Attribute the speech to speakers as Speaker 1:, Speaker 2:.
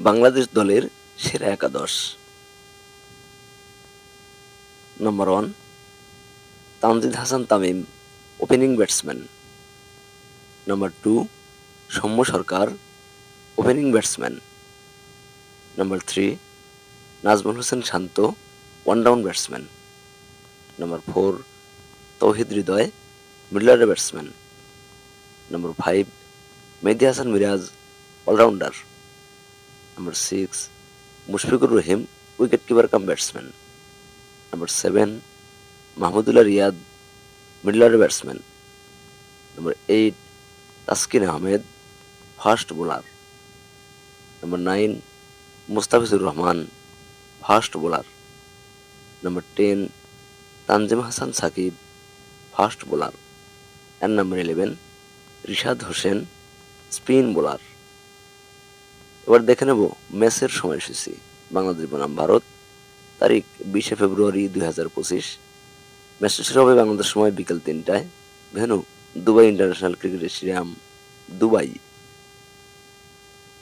Speaker 1: বাংলাদেশ দলের সেরা একাদশ। Number one Tanzid Hasan Tamim opening batsman number two Soumya Sarkar opening batsman number three Najmul Hossain Shanto one down batsman number four Towhid Hridoy middle batsman number five Mehedi Hasan Miraz allrounder number six Mushfiqur Rahim wicket keeper cum batsman number seven Mahmudullah Riyad middle batsman number eight Taskin Ahmed fast bowler number nine Mustafizur Rahman fast bowler number ten Tanzim Hasan Sakib fast bowler and number eleven Rishad Hossain spin bowler এবার দেখে নেব ম্যাচের সময়সূচি। বাংলাদেশ বনাম ভারত, তারিখ বিশে ফেব্রুয়ারি দুই হাজার পঁচিশ। ম্যাচটি শুরু হবে বাংলাদেশ সময় বিকেল তিনটায়। Venue, Dubai international cricket stadium, Dubai.